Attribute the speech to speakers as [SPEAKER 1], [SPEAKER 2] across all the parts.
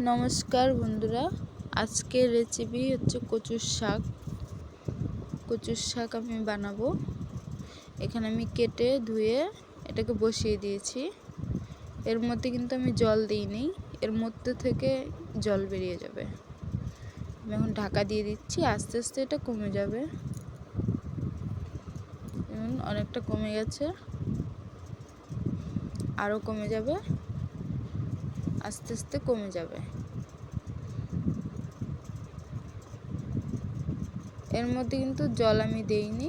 [SPEAKER 1] নমস্কার বন্ধুরা, আজকের রেসিপি হচ্ছে কচুর শাক। কচুর শাক আমি বানাবো। এখানে আমি কেটে ধুয়ে এটাকে বসিয়ে দিয়েছি। এর মধ্যে কিন্তু আমি জল দিইনি, এর মধ্যে থেকে জল বেরিয়ে যাবে। আমি এখন ঢাকা দিয়ে দিচ্ছি, আস্তে আস্তে এটা কমে যাবে। অনেকটা কমে গেছে। আরও কমে যাবে। আস্তে আস্তে কমে যাবে। এর মধ্যে কিন্তু জল আমি দেইনি।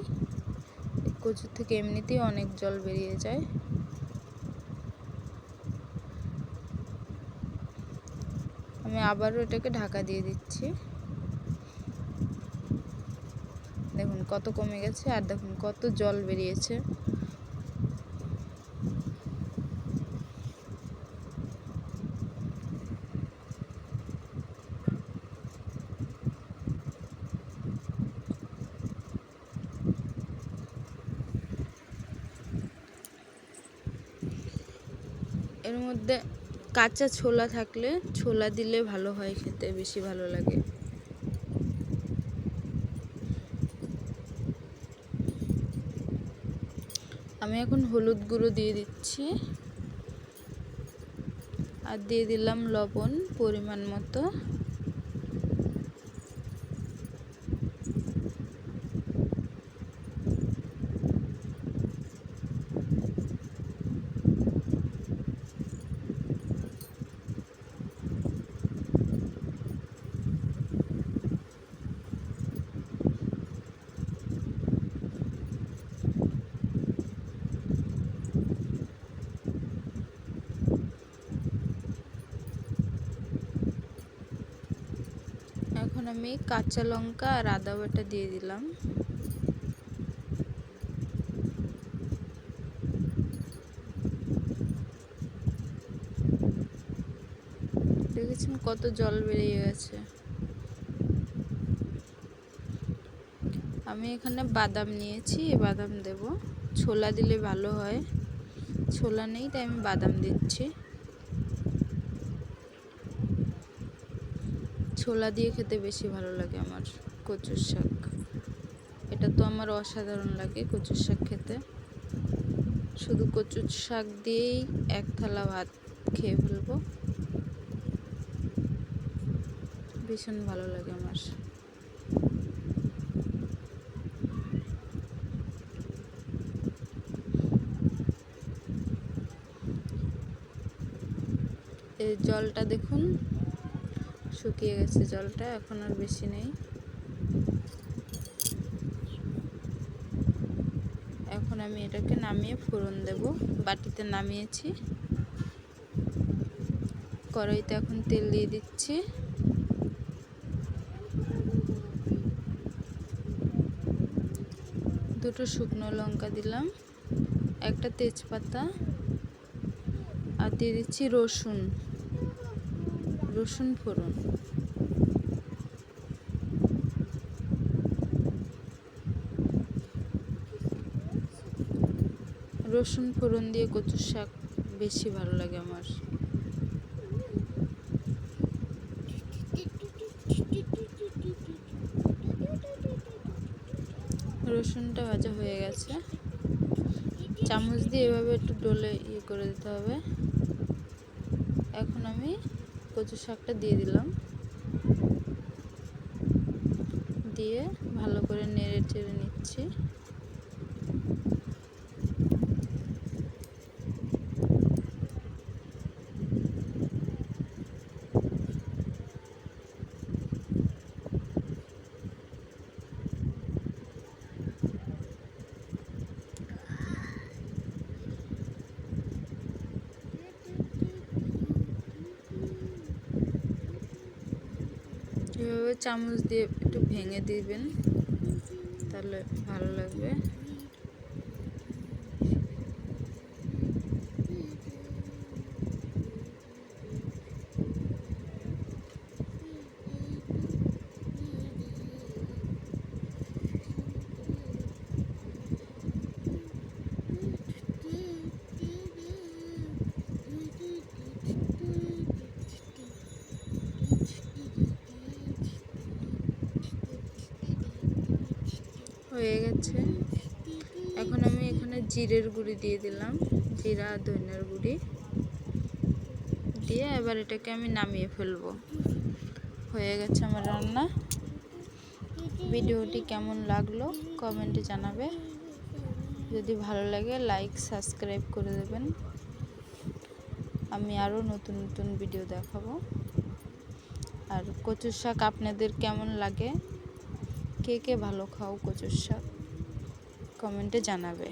[SPEAKER 1] কচুর থেকে এমনিতেই অনেক জল বেরিয়ে যায়। আমি আবারও এটাকে ঢাকা দিয়ে দিচ্ছি। দেখুন কত কমে গেছে আর দেখুন কত জল বেরিয়েছে। এর মধ্যে কাঁচা ছোলা থাকলে ছোলা দিলে ভালো হয় খেতে, বেশি ভালো লাগে। আমি এখন হলুদ গুঁড়ো দিয়ে দিচ্ছি। আর দিয়ে দিলাম লবণ পরিমাণ মতো এখন আমি কাঁচা লঙ্কা আর আদা বাটা দিয়ে দিলাম। দেখেছেন কত জল বেরিয়ে গেছে। আমি এখানে বাদাম নিয়েছি বাদাম দেব। ছোলা দিলে ভালো হয়। ছোলা নেই, তাই আমি বাদাম দিচ্ছি। ছোলা দিয়ে খেতে বেশি ভালো লাগে আমার কচুর শাক। এটা তো আমার অসাধারণ লাগে কচুর শাক খেতে। শুধু কচুর শাক দিয়েই এক থালা ভাত খেয়ে ফেলব। ভীষণ ভালো লাগে আমার। এই জলটা দেখুন শুকিয়ে গেছে জলটা, এখন আর বেশি নেই। এখন আমি এটাকে নামিয়ে ফোড়ন দেব। বাটিতে নামিয়েছি। কড়াইতে এখন তেল দিয়ে দিচ্ছি। দুটো শুকনো লঙ্কা দিলাম, একটা তেজপাতা, আর দিয়ে দিচ্ছি রসুন। রসুন ফোড়ন। রসুন ফোড়ন দিয়ে কচুর শাক বেশি ভালো লাগে আমার। রসুনটা ভাজা হয়ে গেছে। চামচ দিয়ে এভাবে একটু ডলে ইয়ে করে দিতে হবে। এখন আমি কচু শাকটা দিয়ে দিলাম। দিয়ে ভালো করে নেড়ে চেড়ে নিচ্ছি এভাবে চামচ দিয়ে একটু ভেঙে দিবেন তাহলে ভালো লাগবে। জিরের গুঁড়ি দিয়ে দিলাম, জিরা আর গুঁড়ি। দিয়ে এবার এটাকে আমি নামিয়ে ফেলব। হয়ে গেছে আমার রান্না। ভিডিওটি কেমন লাগল কমেন্টে জানাবে। যদি ভালো লাগে লাইক সাবস্ক্রাইব করে দেবেন। আমি আরও নতুন নতুন ভিডিও দেখাবো। আর কচুর শাক আপনাদের কেমন লাগে? কে কে ভালো খাও কচুর শাক? কমেন্টে জানাবে।